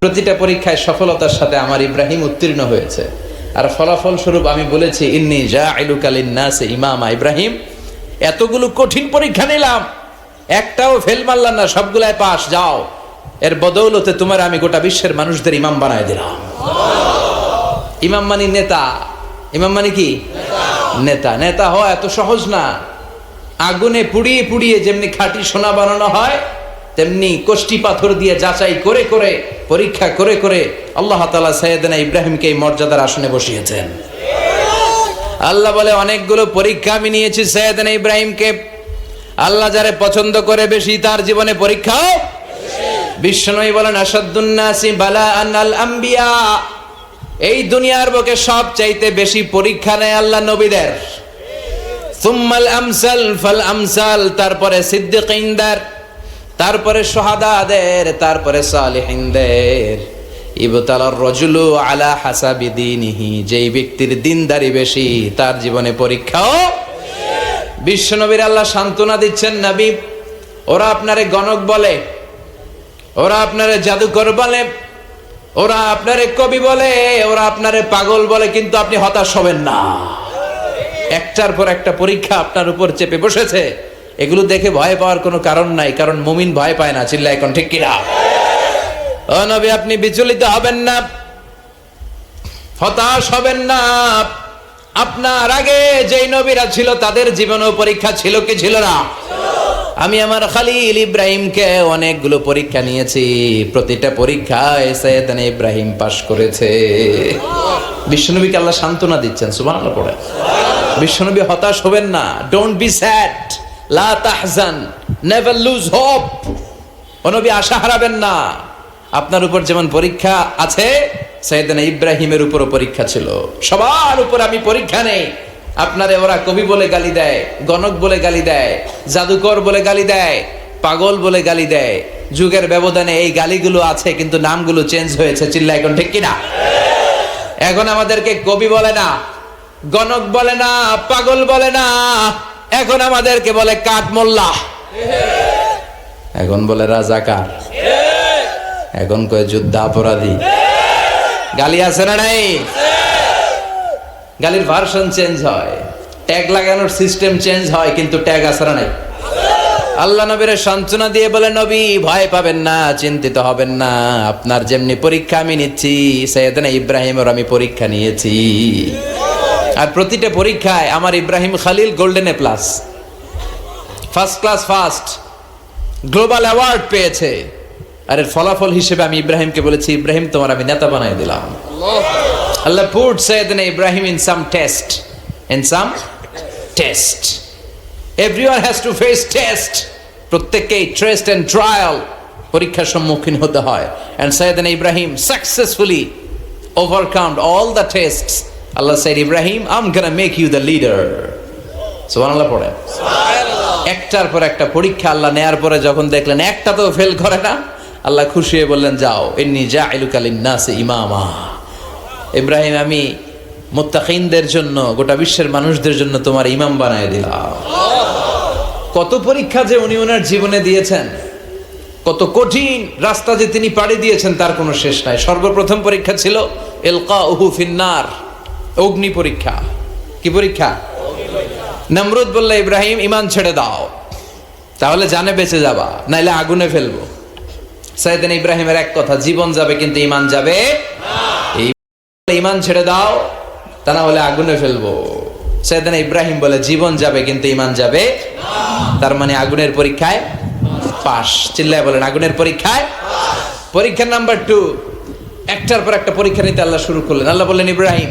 প্রতিটা পরীক্ষায় সফলতার সাথে আমার ইব্রাহিম উত্তীর্ণ হয়েছে। আর ফলাফল স্বরূপ আমি বলেছি, ইন্নি আইলুকালিন নাসে ইমামা ইব্রাহিম। এতগুলো কঠিন পরীক্ষা নিলাম। একটাও ফেল মারলাম না, সবগুলাই পাস যাও। এর বদৌলতে তোমার আমি গোটা বিশ্বের মানুষদের ইমাম বানায় দিলাম। ইমাম মানি নেতা। ইমাম মানে কি? নেতা। নেতা হওয়া এত সহজ না। আগুনে পুড়িয়ে পুড়িয়ে যেমনি খাঁটি সোনা বানানো হয় তেমনি কোষ্টি পাথর দিয়ে যাচাই করে করে, পরীক্ষা করে করে আল্লাহ তালা সৈয়দনা ইব্রাহিমকে এই মর্যাদার আসনে বসিয়েছেন। আল্লাহ বলে, অনেকগুলো পরীক্ষা আমি নিয়েছি সৈয়দনা ইব্রাহিমকে। আল্লাহ যারে পছন্দ করে বেশি তার জীবনে পরীক্ষাও বিশ্বনবী বলেন আসাদুন্নাসি বালা আনাল আম্বিয়া এই দুনিয়ার বুকে সব চাইতে বেশি পরীক্ষা নেয় আল্লাহ নবীদের। সুম্মাল আমসাল ফাল আমসাল, তারপরে সিদ্দিকিনদের। তারপরে সোহাদাদের, তারপরে সালিহিনদের। ইবতালার রজুলু আলা হাসাবি দিনিহি, যেই ব্যক্তির দিনদারি বেশি, তার জীবনে পরীক্ষাও বিশ্বনবীর আল্লাহ সান্ত্বনা দিচ্ছেন নবী। ওরা আপনারে গণক বলে, ওরা আপনারে জাদুকর বলে, ওরা আপনারে কবি বলে, ওরা আপনারে পাগল বলে, কিন্তু আপনি হতাশ হবেন না। একটার পর একটা পরীক্ষা আপনার উপর চেপে বসেছে। এগুলো দেখে ভয় পাওয়ার কোনো কারণ নাই, কারণ মুমিন ভয় পায় না চিল্লা এখন ঠিক কিনা? ও নবী, আপনি বিচলিত হবেন না, হতাশ হবেন না। আপনার আগে যেই নবীরা ছিল, তাদের জীবনেও পরীক্ষা ছিল কি ছিল না? আমি আমার খালিল ইব্রাহিমকে অনেকগুলো পরীক্ষা নিয়েছি, প্রতিটা পরীক্ষায় সৈয়দান ইব্রাহিম পাশ করেছে। বিশ্বনবীকে আল্লাহ সান্ত্বনা দিচ্ছেন, সুবহানাল্লাহ পড়ে। বিশ্বনবী হতাশ হবেন না ডোন্ট বি স্যাড লা তাহজান, নেভার লুজ হোপ। নবী আশা হারাবেন না। আপনার উপর যেমন পরীক্ষা আছে, সৈয়দানা ইব্রাহিমের উপরও পরীক্ষা ছিল। সবার উপর আমি পরীক্ষা নেই। আপনারে ওরা কবি বলে গালি দেয়, গণক বলে গালি দেয়, জাদুকর বলে গালি দেয়, পাগল বলে গালি দেয়। যুগের ব্যবধানে এই গালিগুলো আছে, কিন্তু নামগুলো চেঞ্জ হয়েছে। চিল্লা এখন ঠিক কিনা? এখন আমাদেরকে কবি বলে না, গণক বলে না, পাগল বলে না। এখন আমাদেরকে বলে কাঠ মোল্লা। এখন বলে রাজাকার। এখন কয়ে যুদ্ধ অপরাধী। গালি আছে না নাই? গালির ভার্সন চেঞ্জ হয়। ট্যাগ লাগানোর সিস্টেম চেঞ্জ হয়, কিন্তু ট্যাগ আছে না নাই? আল্লাহ নবীর সান্ত্বনা দিয়ে বলে, নবী, ভয় পাবেন না, চিন্তিত হবেন না। আপনার যেমনি পরীক্ষা আমি নিচ্ছি, সৈয়দনা ইব্রাহিমের আমি পরীক্ষা নিয়েছি। আর প্রতিটা পরীক্ষায় আমার Ibrahim Khalil golden A plus first class first global award পেয়েছে। আর এর ফলাফল হিসেবে আমি ইব্রাহিমকে বলেছি ইব্রাহিম তোমার আমি নেতা বানাই দিলাম। Allah. Put Sayyidna Ibrahim in some test in some test everyone has to face test প্রত্যেককেই ট্রেস্ট অ্যান্ড ট্রায়াল পরীক্ষার সম্মুখীন হতে হয়। And Sayyidna Ibrahim successfully overcome all the tests Allah said Ibrahim I'm gonna make you the leader সুবহানাল্লাহ পড়ে। একটার পর একটা পরীক্ষা আল্লাহ নেয়ার পরে যখন দেখলেন একটা তো ফেল করে না আল্লাহ খুশি হয়ে বললেন যাও এমনি যা ইলুকালিন নাসে ইমামা। ইব্রাহিম আমি মুত্তাকিনদের জন্য গোটা বিশ্বের মানুষদের জন্য তোমার ইমাম বানায় দিলাম। কত পরীক্ষা যে উনি ওনার জীবনে দিয়েছেন কত কঠিন রাস্তা যে তিনি পাড়ি দিয়েছেন তার কোনো শেষ নাই। সর্বপ্রথম পরীক্ষা ছিল এলকা উহু ফিন্নার। অগ্নি পরীক্ষা। কি পরীক্ষা? নমরুদ বললে, ইব্রাহিম ইমান ছেড়ে দাও। তাহলে জানে বেঁচে যাবা, নাইলে আগুনে ফেলব। সাইদিন ইব্রাহিমের এক কথা, জীবন যাবে কিন্তু ইমান যাবে ইমান ছেড়ে দাও, তা না হলে আগুনে ফেলব। সেদিন ইব্রাহিম বলে, জীবন যাবে কিন্তু ইমান যাবে তার মানে আগুনের পরীক্ষায় পাশ। চিল্লায় বলেন, আগুনের পরীক্ষায় পরীক্ষা নাম্বার টু। একটার পর একটা পরীক্ষা নিতে আল্লাহ শুরু করলেন। আল্লাহ বললেন, ইব্রাহিম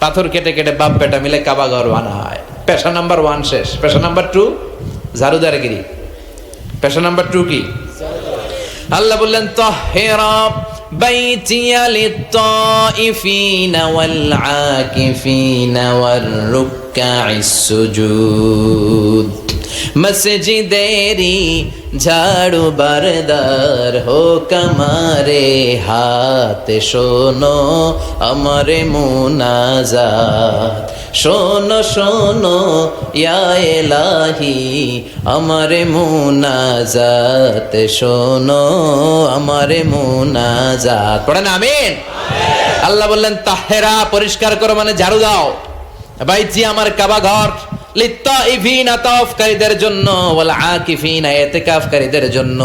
পাথর কেটে কেটে বাপ বেটা মিলে কাবা ঘর বানায় পেশা নাম্বার ওয়ান শেষ পেশা নাম্বার টু ঝাড়ুদারগিরি পেশা নাম্বার টু কি আল্লাহ বললেন তহেরা بيتي للطائفين والعاكفين والركع السجود মসজিদেরি ঝাড়ু বারদার হো কামারে হাত, শোনো আমারে মুনাজাত। শোনো শোনো, ইয়া এলাহি, আমারে মুনাজাত। শোনো আমারে মুনাজাত। পড়েন আমিন। আল্লাহ বললেন, তাহেরা পরিষ্কার করো মানে ঝাড়ু দাও। বাইজি আমার কাবা ঘর। তাওফকারীদের জন্য ওয়াল আকিফিনা ইতিকাফকারীদের জন্য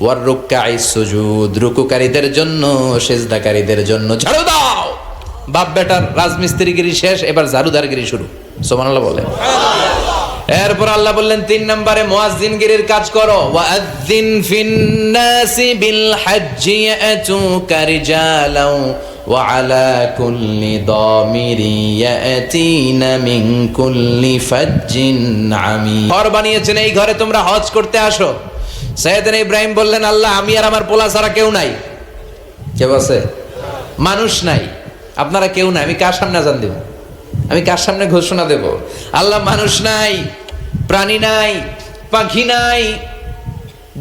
ওয়ার রুকআই সুজুদ, রুকুকারীদের জন্য, সিজদাকারীদের জন্য। ঝাড়ু দাও! বাপ বেটার রাজমিস্ত্রিগিরি শেষ, এবার ঝাড়ুদারগিরি শুরু। সুবহানাল্লাহ বলে এরপর আল্লাহ বললেন, তিন নম্বরে মুয়াজ্জিনগিরির কাজ করো। ওয়াজ্জিন ফিন্নাসি বিল হজ্জি ইয়াতুকা রিজালাও وعلى كل ضامر يأتين من كل فج عميق ঘর বানিয়েছেন এই ঘরে তোমরা হজ করতে আসো সৈয়দনা ইব্রাহিম বললেন আল্লাহ আমি আর আমার পোলা ছাড়া কেউ নাই কেউ আছে মানুষ নাই আপনারা কেউ নাই আমি কার সামনে আজান দেব আমি কার সামনে ঘোষণা দেব আল্লাহ মানুষ নাই প্রাণী নাই পাখি নাই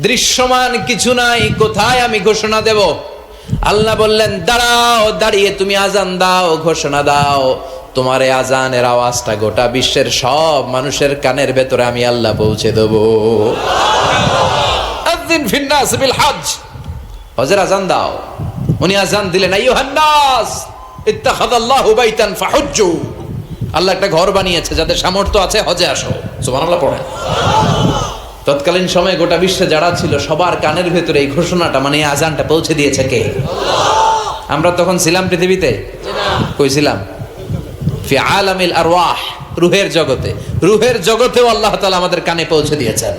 দৃশ্যমান কিছু নাই কোথায় আমি ঘোষণা দেব আল্লাহ বললেন দাঁড়াও দাঁড়িয়ে তুমি আজান দাও ঘোষণা দাও। তোমার এই আজানের আওয়াজটা গোটা বিশ্বের সব মানুষের কানের ভেতরে আমি আল্লাহ পৌঁছে দেব। হজ হজের আজান দাও। উনি আজান দিলেন আইয়ুহান্নাস ইত্তাখাযাল্লাহু বাইতান ফাহুজ্জু। আল্লাহ একটা ঘর বানিয়েছে যাদের সামর্থ্য আছে হজে আসো। সুবহানাল্লাহ পড়েন। তৎকালীন সময়ে গোটা বিশ্বে যারা ছিল, সবার কানের ভেতরে এই ঘোষণাটা মানে আজানটা পৌঁছে দিয়েছে কে? আমরা তখন ছিলাম পৃথিবীতে? কই ছিলাম? ফি আলামিল আরওয়াহ, রুহের জগতে। রুহের জগতেও আল্লাহ তাআলা আমাদের কানে পৌঁছে দিয়েছেন।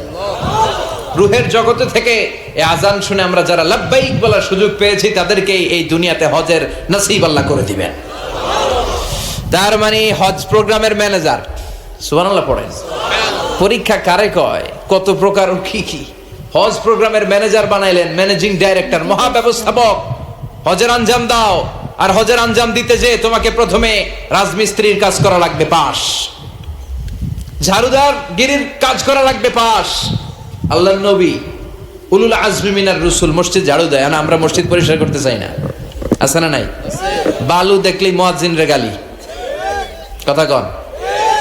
রুহের জগতে থেকে এই আজান শুনে আমরা যারা লাব্বাইক বলার সুযোগ পেয়েছি তাদেরকে এই দুনিয়াতে হজের নসিব আল্লাহ করে দিবেন। তার মানে হজ প্রোগ্রামের ম্যানেজার। সুবহানাল্লাহ পড়েন। পরীক্ষা কারে কয়? কত প্রকার কি কি? হজ প্রোগ্রামের ম্যানেজার বানাইলেন, ম্যানেজিং ডাইরেক্টর মহা মহাব্যবস্থাপক। হজের আঞ্জাম দাও, আর হজের আঞ্জাম দিতে যে তোমাকে প্রথমে রাজমিস্ত্রির কাজ করা লাগবে পাশ। ঝাড়ুদার গিরির কাজ করা লাগবে পাশ। আল্লাহ নবী উলুল আজমি মিনার রসুল মসজিদ ঝাড়ু দেয়। না আমরা মসজিদ পরিষ্কার করতে চাই না। আছে না নাই? বালু দেখলেই মোয়াজিন রে গালি। কথা কন।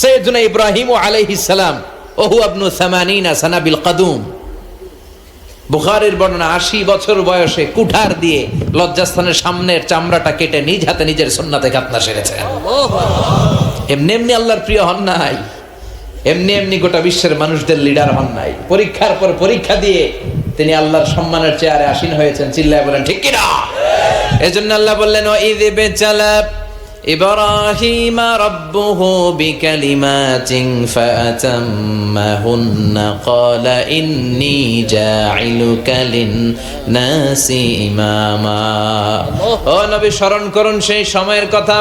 সাইয়্যিদুনা ইব্রাহিম আলাইহিস সালাম, ওহু আবনু সামানিনা সানাবিল কাদুম। বুখারের বর্ণনা, আশি বছর বয়সে কুঠার দিয়ে লজ্জাস্থানের সামনের চামড়াটা কেটে নিজ হাতে নিজের সুন্নাতে খাতনা সেরেছেন এমনি এমনি আল্লাহর প্রিয় হন নাই। এমনি এমনি গোটা বিশ্বের মানুষদের লিডার হন নাই। পরীক্ষার পর পরীক্ষা দিয়ে তিনি আল্লাহর সম্মানের চেয়ারে আসীন হয়েছেন। চিল্লায় বলেন, ঠিক কিনা? এজন্য আল্লাহ বললেন ও ঈদ বেচালা إبراهيم ربه بكلمات فأتمهن قال إني جاعلك للناس إماما ও নবী স্মরণ করুন সেই সময়ের কথা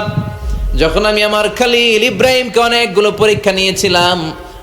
যখন আমি আমার খালিল ইব্রাহিমকে অনেকগুলো পরীক্ষা নিয়েছিলাম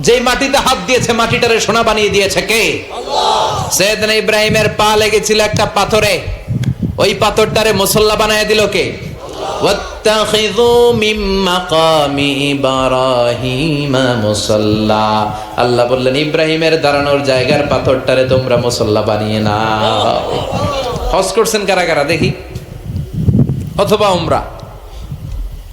যে মাটিতে হাত দিয়েছে, মাটিটারে সোনা বানিয়ে দিয়েছে কে? সেদিন ইব্রাহিমের পা লেগেছিল একটা পাথরে। ওই পাথরটারে মুসল্লা বানিয়ে দিল কে? আল্লাহ বললেন, ইব্রাহিমের দাঁড়ানোর জায়গার পাথরটারে তোমরা মুসল্লা বানিয়ে না হজ করছেন কারা কারা? দেখি। অথবা ওমরা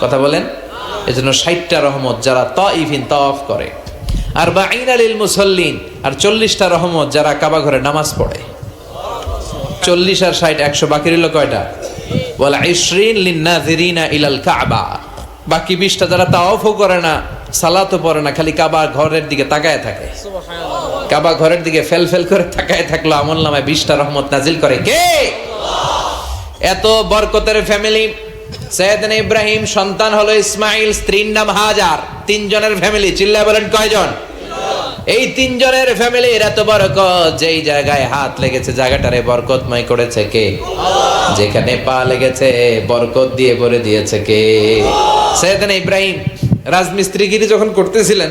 কথা বলেন? এজন্য ষাটটা রহমত যারা তাইফিন, তাওয়াফ করে। আর বা আলিল মুসল্লিন, আর চল্লিশটা রহমত যারা কাবা ঘরে নামাজ পড়ে। চল্লিশ আর ষাট একশো, বাকি রইল কয়টা? বলা লিন্নাজিরিনা ইলাল কাবা। বাকি বিশটা যারা করে না, সালাতও পড়ে না, খালি কাবা ঘরের দিকে তাকায় থাকে। কাবা ঘরের দিকে ফেল ফেল করে তাকায় থাকল, আমল নামায় বিশটা রহমত নাজিল করে কে? এত বরকতের ফ্যামিলি সৈয়দন ইব্রাহিম সন্তান হলো ইসমাইল, স্ত্রীর নাম হাজার। তিনজনের ফ্যামিলি চিল্লা বলেন কয়জন? এই তিনজনের ফ্যামিলির এত বরকত, যেই জায়গায় হাত লেগেছে, জায়গাটারে বরকতময় করেছে কে? যেখানে পা লেগেছে, বরকত দিয়ে ভরে দিয়েছে কে? সৈয়দন ইব্রাহিম, রাজমিস্ত্রিগিরি যখন করতেছিলেন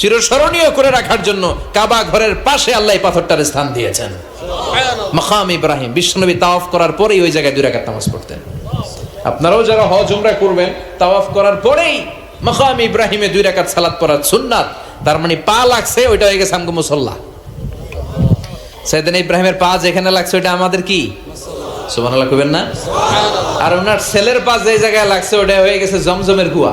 চিরস্মরণীয় করে রাখার জন্য কাবা ঘরের পাশে আল্লাহ পাথরটার স্থান দিয়েছেন। মাকাম ইব্রাহিম বিশ্বনবী তাওয়াফ করার পরেই ওই জায়গায় দুই রাকাত নামাজ পড়তেন। আপনারাও যারা হজ উমরা করবেন তাওয়াফ করার পরেই মাকাম ইব্রাহিমে দুই রাকাত সালাত পড়ার সুন্নাত। তার মানে পা লাগছে ওইটা হয়ে গেছে আমগো মুসল্লা। সেদিন ইব্রাহিমের পা যেখানে লাগছে ওইটা আমাদের কি? সুবহানাল্লাহ কইবেন না? আর ওনার ছেলের পা যে জায়গায় লাগছে ওটা হয়ে গেছে জমজমের কুয়া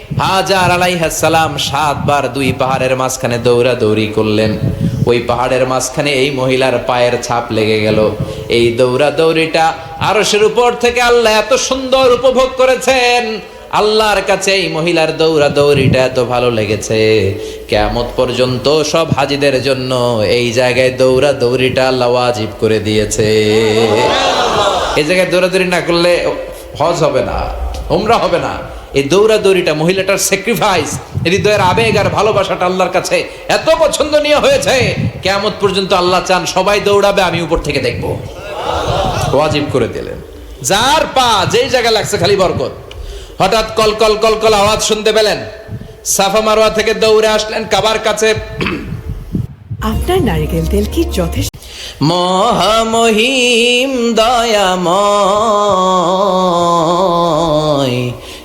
হাজার আলাইহাস সালাম সাতবার দুই পাহাড়ের মাঝখানে দৌড়া দৌড়ি করলেন। ওই পাহাড়ের মাঝখানে এই মহিলার পায়ের ছাপ লেগে গেল। এই দৌড়া দৌড়িটা আরশের উপর থেকে আল্লাহ এত সুন্দর উপভোগ করেছেন। আল্লাহর কাছে এই মহিলার দৌড়া দৌড়িটা এত ভালো লেগেছে। কেমত পর্যন্ত সব হাজিদের জন্য এই জায়গায় দৌড়া দৌড়িটা আল্লাহ ওয়াজিব করে দিয়েছে। এই জায়গায় দৌড়াদৌড়ি না করলে হজ হবে না, উমরা হবে না। এই দৌড়াদৌড়িটা মহিলাটার স্যাক্রিফাইস হৃদয়ের আবেগ আর ভালোবাসাটা আল্লাহর কাছে এত পছন্দনীয় হয়েছে। কেমত পর্যন্ত আল্লাহ চান সবাই দৌড়াবে আমি উপর থেকে দেখব। ওয়াজিব করে দিলেন। যার পা যেই জায়গায় লাগছে খালি বরকত। হঠাৎ কল কল কল কল আওয়াজ শুনতে পেলেন। সাফা মারোয়া থেকে দৌড়ে আসলেন কাবার কাছে। আপনার নারিকেল তেল কি যথেষ্ট? মহামহিম দয়াময়।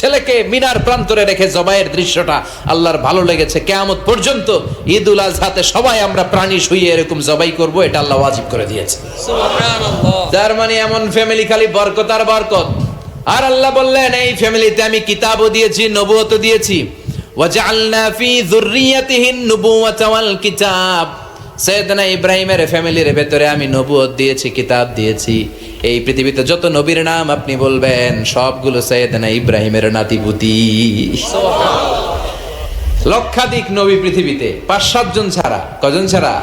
ছেলেকে মিনার প্রান্তরে রেখে জবাইয়ের দৃশ্যটা আল্লাহর ভালো লেগেছে। কেয়ামত পর্যন্ত ঈদ উল আজহাতে সবাই আমরা প্রাণী শুয়ে এরকম জবাই করব এটা আল্লাহ ওয়াজিব করে দিয়েছে। তার মানে এমন ফ্যামিলি খালি বরকত আর বরকত। আর আল্লাহ বললেন এই ফ্যামিলিতে আমি কিতাবও দিয়েছি নবুয়তও দিয়েছি। ওয়াজআলনা ফি যুররিয়াতিহিন নুবুওয়াতা ওয়াল কিতাব। সৈয়দনা ইব্রাহিমের ফ্যামিলির ভেতরে আমি নবুয়ত দিয়েছি, কিতাব দিয়েছি। এই পৃথিবীতে যত নবীর নাম আপনি বলবেন, সবগুলো সৈয়দনা ইব্রাহিমের নাতিপুতি লক্ষাধিক নবী পৃথিবীতে, পাঁচ সাতজন ছাড়া। কজন ছাড়া?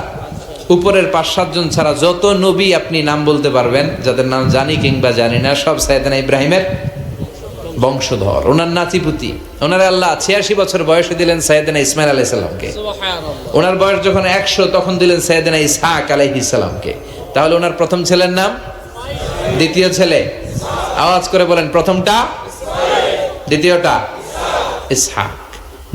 উপরের পাঁচ সাতজন ছাড়া যত নবী আপনি নাম বলতে পারবেন, যাদের নাম জানি কিংবা জানি না, সব সাইদানা ইব্রাহিমের। বংশধর। ওনার নাতিপুতি। ওনার আল্লাহ ছিয়াশি বছর বয়সে দিলেন সাইদানা ইসমাইল আলাইহিস সালামকে। ওনার বয়স যখন একশো তখন দিলেন সাইদানা ইসহাক আলাইহিস সালামকে। তাহলে ওনার প্রথম ছেলের নাম? দ্বিতীয় ছেলে? আওয়াজ করে বলেন প্রথমটা? দ্বিতীয়টা? ইসহাক।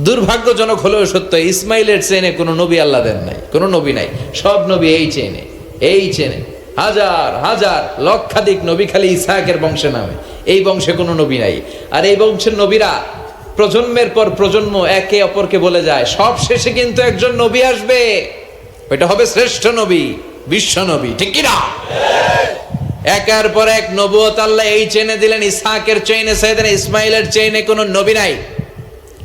দুর্ভাগ্যজনক হলেও সত্য ইসমাইলের চেনে কোনো নবী আল্লাহ দেন নাই। কোনো নবী নাই। সব নবী এই চেনে এই চেনে হাজার হাজার লক্ষাধিক নবী খালি ইসহাকের বংশে নামে। এই বংশে কোনো নবী নাই। আর এই বংশের নবীরা প্রজন্মের পর প্রজন্ম একে অপরকে বলে যায়, সব শেষে কিন্তু একজন নবী আসবে। ওইটা হবে শ্রেষ্ঠ নবী, বিশ্ব নবী, ঠিক কিনা একের পর এক নবুয়ত আল্লাহ এই চেনে দিলেন, ইসহাকের চেইনে সাইদেন ইসমাইলের চেইনে কোনো নবী নাই।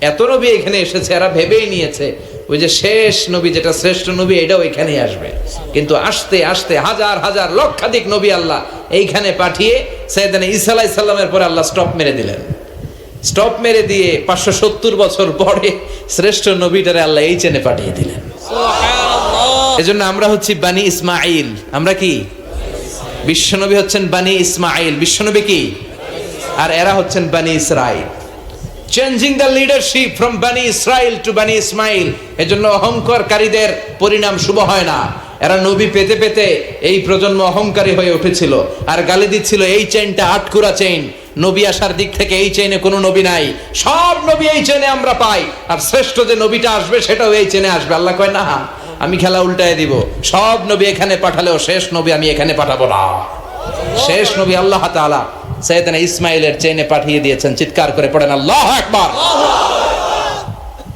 এত নবী এখানে এসেছে, এরা ভেবেই নিয়েছে, ওই যে শেষ নবী, যেটা শ্রেষ্ঠ নবী, এটাও এখানেই আসবে। কিন্তু আসতে আসতে হাজার হাজার, লক্ষাধিক নবী আল্লাহ এইখানে পাঠিয়ে সৈয়দান ঈসা আলাইহিস সালামের পরে আল্লাহ স্টপ মেরে দিলেন। স্টপ মেরে দিয়ে পাঁচশো সত্তর বছর পরে শ্রেষ্ঠ নবীটারে আল্লাহ এই চেনে পাঠিয়ে দিলেন। এজন্য আমরা হচ্ছি বানি ইসমাইল আমরা কি? বিশ্বনবী হচ্ছেন বানি ইসমাইল বিশ্বনবী কি? আর এরা হচ্ছেন Bani Israel changing the leadership from Bani Israel to Bani Ismail এজন্য অহংকারকারীদের পরিণাম শুভ হয় না। এরা নবী পেতে পেতে এই প্রজন্ম অহংকারী হয়ে উঠেছিল। আর গালি দিচ্ছিল, এই চেইনটা আটকুরা চেইন নবী আসার দিক থেকে এই চেইনে কোনো নবী নাই। সব নবী এই চেইনে আমরা পাই। আর শ্রেষ্ঠ যে নবীটা আসবে, সেটাও এই চেনে আসবে। আল্লাহ কয়, না, আমি খেলা উল্টায় দিব। সব নবী এখানে পাঠালেও শেষ নবী আমি এখানে পাঠাবো না। শেষ নবী আল্লাহ তাআলা সৈয়দনা ইসমাইলের চেইনে পাঠিয়ে দিয়েছেন। চিৎকার করে পড়েন, আল্লাহ একবার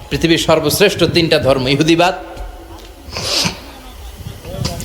পৃথিবীর সর্বশ্রেষ্ঠ তিনটা ধর্ম, ইহুদিবাদ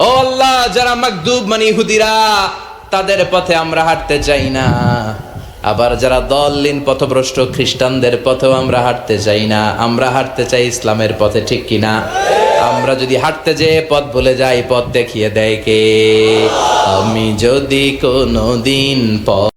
ও আল্লাহ, যারা মাকদুব মানে ইহুদিরা, তাদের পথে আমরা হাঁটতে চাই না। আবার যারা দলিন পথভ্রষ্ট খ্রিস্টানদের পথেও আমরা হাঁটতে চাই না। আমরা হাঁটতে চাই ইসলামের পথে, ঠিক কিনা আমরা যদি হাঁটতে যেয়ে পথ ভুলে যাই, পথ দেখিয়ে দেয় কে? আমি যদি কোনো দিন পথ